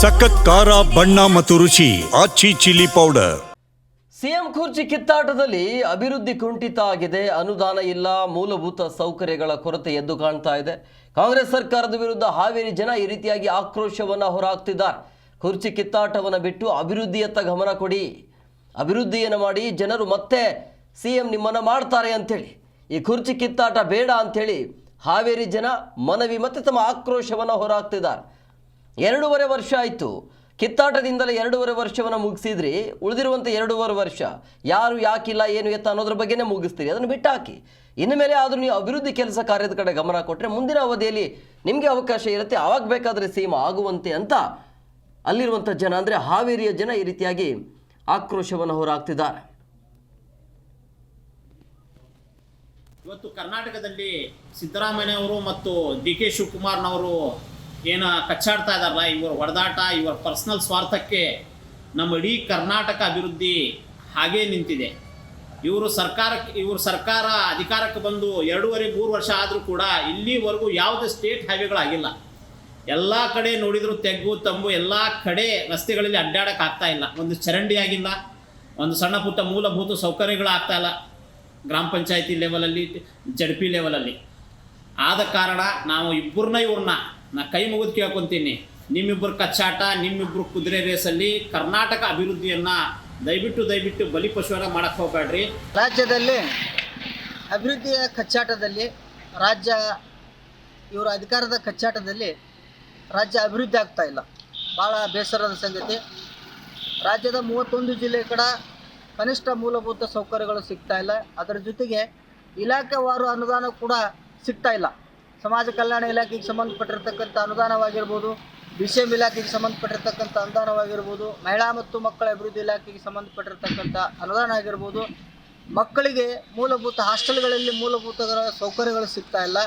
ಸಖತ್ ಖಾರ, ಬಣ್ಣ ಮತ್ತು ರುಚಿ, ಆಚಿ ಚಿಲ್ಲಿ ಪೌಡರ್. ಸಿಎಂ ಕುರ್ಚಿ ಕಿತ್ತಾಟದಲ್ಲಿ ಅಭಿವೃದ್ಧಿ ಕುಂಠಿತ ಆಗಿದೆ. ಅನುದಾನ ಇಲ್ಲ, ಮೂಲಭೂತ ಸೌಕರ್ಯಗಳ ಕೊರತೆ ಎದ್ದು ಕಾಣ್ತಾ ಇದೆ. ಕಾಂಗ್ರೆಸ್ ಸರ್ಕಾರದ ವಿರುದ್ಧ ಹಾವೇರಿ ಜನ ಈ ರೀತಿಯಾಗಿ ಆಕ್ರೋಶವನ್ನ ಹೊರಹಾಕ್ತಿದ್ದಾರೆ. ಕುರ್ಚಿ ಕಿತ್ತಾಟವನ್ನು ಬಿಟ್ಟು ಅಭಿವೃದ್ಧಿಯತ್ತ ಗಮನ ಕೊಡಿ. ಅಭಿವೃದ್ಧಿಯನ್ನು ಮಾಡಿ ಜನರು ಮತ್ತೆ ಸಿಎಂ ನಿಮ್ಮನ್ನ ಮಾಡ್ತಾರೆ ಅಂಥೇಳಿ. ಈ ಕುರ್ಚಿ ಕಿತ್ತಾಟ ಬೇಡ ಅಂಥೇಳಿ ಹಾವೇರಿ ಜನ ಮನವಿ ಮತ್ತೆ ತಮ್ಮ ಆಕ್ರೋಶವನ್ನು ಹೊರಹಾಕ್ತಿದ್ದಾರೆ. ಎರಡೂವರೆ ವರ್ಷ ಆಯಿತು. ಕಿತ್ತಾಟದಿಂದಲೇ ಎರಡೂವರೆ ವರ್ಷವನ್ನು ಮುಗಿಸಿದ್ರಿ. ಉಳಿದಿರುವಂಥ ಎರಡೂವರೆ ವರ್ಷ. ಯಾರು ಯಾಕಿಲ್ಲ, ಏನು ಎತ್ತ ಅನ್ನೋದ್ರ ಬಗ್ಗೆನೇ ಮುಗಿಸ್ತೀರಿ. ಅದನ್ನು ಬಿಟ್ಟು ಹಾಕಿ ಇನ್ನು ಮೇಲೆ ಆದರೂ ನೀವು ಅಭಿವೃದ್ಧಿ ಕೆಲಸ ಕಾರ್ಯದ ಕಡೆ ಗಮನ ಕೊಟ್ಟರೆ ಮುಂದಿನ ಅವಧಿಯಲ್ಲಿ ನಿಮಗೆ ಅವಕಾಶ ಇರುತ್ತೆ. ಆವಾಗ ಬೇಕಾದರೆ ಸೀಮ ಆಗುವಂತೆ ಅಂತ ಅಲ್ಲಿರುವಂಥ ಜನ, ಅಂದರೆ ಹಾವೇರಿಯ ಜನ ಈ ರೀತಿಯಾಗಿ ಆಕ್ರೋಶವನ್ನು ಹೊರಹಾಕ್ತಿದ್ದಾರೆ ಇವತ್ತು ಕರ್ನಾಟಕದಲ್ಲಿ ಸಿದ್ದರಾಮಯ್ಯ ಅವರು ಮತ್ತು ಡಿ ಕೆ ಶಿವಕುಮಾರ್ನವರು ಏನು ಕಚ್ಚಾಡ್ತಾ ಇದ್ದಾರಲ್ಲ ಇವರ ಹೊಡೆದಾಟ ಇವರ ಪರ್ಸ್ನಲ್ ಸ್ವಾರ್ಥಕ್ಕೆ ನಮ್ಮ ಇಡೀ ಕರ್ನಾಟಕ ಅಭಿವೃದ್ಧಿ ಹಾಗೇ ನಿಂತಿದೆ. ಇವರು ಸರ್ಕಾರಕ್ಕೆ, ಇವರು ಸರ್ಕಾರ ಅಧಿಕಾರಕ್ಕೆ ಬಂದು ಎರಡೂವರೆ, ಮೂರು ವರ್ಷ ಆದರೂ ಕೂಡ ಇಲ್ಲಿವರೆಗೂ ಯಾವುದೇ ಸ್ಟೇಟ್ ಹೈವೇಗಳಾಗಿಲ್ಲ ಎಲ್ಲ ಕಡೆ ನೋಡಿದ್ರು ತೆಗ್ಗು, ತಂಬು, ಎಲ್ಲ ಕಡೆ ರಸ್ತೆಗಳಲ್ಲಿ ಅಡ್ಡಾಡಕ್ಕೆ ಆಗ್ತಾ ಇಲ್ಲ. ಒಂದು ಚರಂಡಿ ಆಗಿಲ್ಲ ಒಂದು ಸಣ್ಣ ಪುಟ್ಟ ಮೂಲಭೂತ ಸೌಕರ್ಯಗಳು ಆಗ್ತಾ ಇಲ್ಲ. ಗ್ರಾಮ ಪಂಚಾಯತಿ ಲೆವೆಲಲ್ಲಿ ಜಡ್ ಪಿ ಲೆವೆಲಲ್ಲಿ ಆದ ಕಾರಣ ನಾವು ಇಬ್ಬರನ್ನ ಇವ್ರನ್ನ ನಾ ಕೈ ಮುಗಿದು ಕೇಳ್ಕೊತೀನಿ. ನಿಮ್ಮಿಬ್ಬರು ಕಚ್ಚಾಟ, ನಿಮ್ಮಿಬ್ಬರು ಕುದುರೆ ರೇಸಲ್ಲಿ ಕರ್ನಾಟಕ ಅಭಿವೃದ್ಧಿಯನ್ನು ದಯವಿಟ್ಟು ದಯವಿಟ್ಟು ಬಲಿಪಶುವನ್ನ ಮಾಡಕ್ಕೆ ಹೋಗ್ಬೇಡ್ರಿ. ರಾಜ್ಯದಲ್ಲಿ ಅಭಿವೃದ್ಧಿಯ ಕಚ್ಚಾಟದಲ್ಲಿ ರಾಜ್ಯ, ಇವರ ಅಧಿಕಾರದ ಕಚ್ಚಾಟದಲ್ಲಿ ರಾಜ್ಯ ಅಭಿವೃದ್ಧಿ ಆಗ್ತಾ ಇಲ್ಲ. ಭಾಳ ಬೇಸರದ ಸಂಗತಿ. ರಾಜ್ಯದ ಮೂವತ್ತೊಂದು ಜಿಲ್ಲೆ ಕಡೆ ಕನಿಷ್ಠ ಮೂಲಭೂತ ಸೌಕರ್ಯಗಳು ಸಿಗ್ತಾ ಇಲ್ಲ. ಅದರ ಜೊತೆಗೆ ಇಲಾಖೆವಾರು ಅನುದಾನ ಕೂಡ ಸಿಗ್ತಾ ಇಲ್ಲ. ಸಮಾಜ ಕಲ್ಯಾಣ ಇಲಾಖೆಗೆ ಸಂಬಂಧಪಟ್ಟಿರ್ತಕ್ಕಂಥ ಅನುದಾನವಾಗಿರ್ಬೋದು ಬಿ ಸಿ ಇಲಾಖೆಗೆ ಸಂಬಂಧಪಟ್ಟಿರ್ತಕ್ಕಂಥ ಅನುದಾನವಾಗಿರ್ಬೋದು, ಮಹಿಳಾ ಮತ್ತು ಮಕ್ಕಳ ಅಭಿವೃದ್ಧಿ ಇಲಾಖೆಗೆ ಸಂಬಂಧಪಟ್ಟಿರ್ತಕ್ಕಂಥ ಅನುದಾನ ಆಗಿರ್ಬೋದು. ಮಕ್ಕಳಿಗೆ ಮೂಲಭೂತ ಹಾಸ್ಟೆಲ್ಗಳಲ್ಲಿ ಮೂಲಭೂತ ಸೌಕರ್ಯಗಳು ಸಿಗ್ತಾ ಇಲ್ಲ.